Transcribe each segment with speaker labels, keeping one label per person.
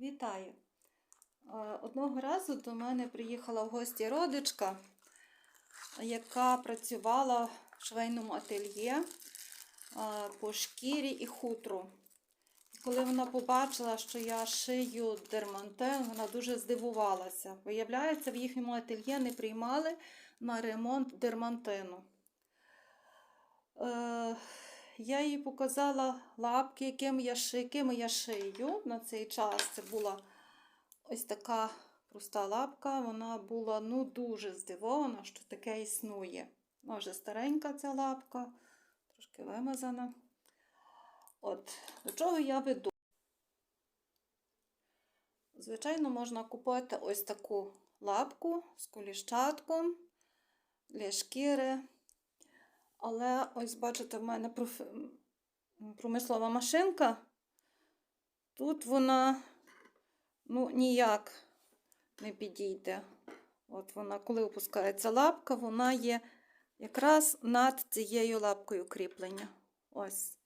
Speaker 1: Вітаю! Е, Одного разу до мене приїхала в гості родичка, яка працювала в швейному ательє е, по шкірі і хутру. Коли вона побачила, що я шию дермантин, вона дуже здивувалася. Виявляється, в їхньому ательє не приймали на ремонт дермантину. Я їй показала лапки, якими я, якими я шию на цей час. Це була ось така проста лапка. Вона була ну, дуже здивована, що таке існує. Вже старенька ця лапка, трошки вимазана. От, до чого я веду? Звичайно, можна купити ось таку лапку з коліщатком для шкіри. Але ось, бачите, в мене проф- промислова машинка. Тут вона ну, ніяк не підійде. От вона, коли опускається лапка, вона є якраз над цією лапкою кріплення. Ось.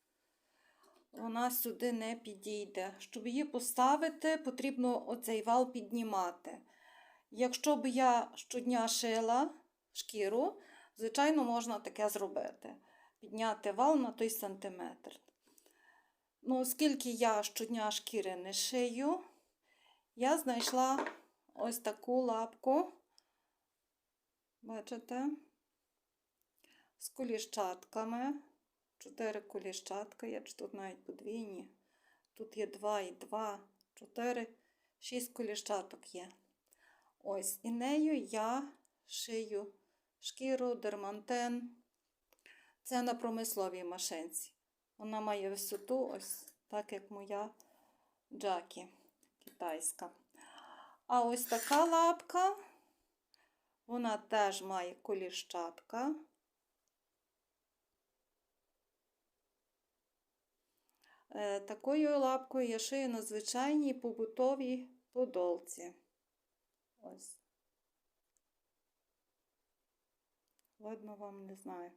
Speaker 1: Вона сюди не підійде. Щоб її поставити, потрібно оцей вал піднімати. Якщо б я щодня шила шкіру, звичайно, можна таке зробити. Підняти вал на той сантиметр. Ну, оскільки я щодня шкіри не шию, я знайшла ось таку лапку. Бачите? З коліщатками. Чотири коліщатка є, чи тут навіть подвійні. Тут є два і два, чотири, шість коліщаток є. Ось, і нею я шию шкіру, дермантин. Це на промисловій машинці. Вона має висоту, ось так, як моя джакі китайська. А ось така лапка, вона теж має коліщатка. Е, Такою лапкою я шию на звичайній побутовій подолці. Ось. Видно вам не знаю.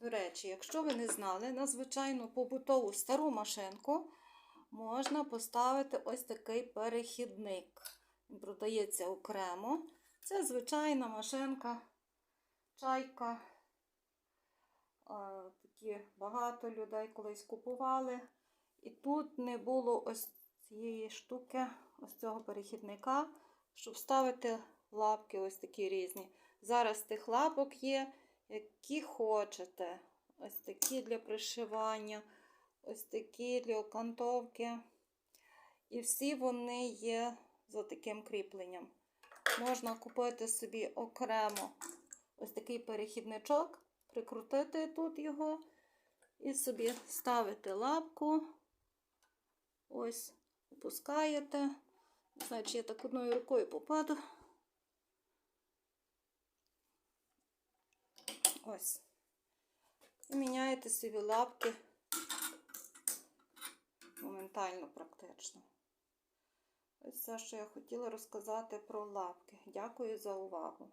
Speaker 1: До речі, якщо ви не знали, на звичайну побутову стару машинку можна поставити ось такий перехідник. Він продається окремо. Це звичайна машинка, чайка. Такі багато людей колись купували. І тут не було ось цієї штуки, ось цього перехідника, щоб ставити лапки ось такі різні. Зараз тих лапок є, які хочете. Ось такі для пришивання, ось такі для окантовки. І всі вони є за таким кріпленням. Можна купити собі окремо ось такий перехідничок, прикрутити тут його і собі ставити лапку. Ось, опускаєте. Чи я так одною рукою попаду. Ось. І міняєте собі лапки моментально практично. Ось все, що я хотіла розказати про лапки. Дякую за увагу.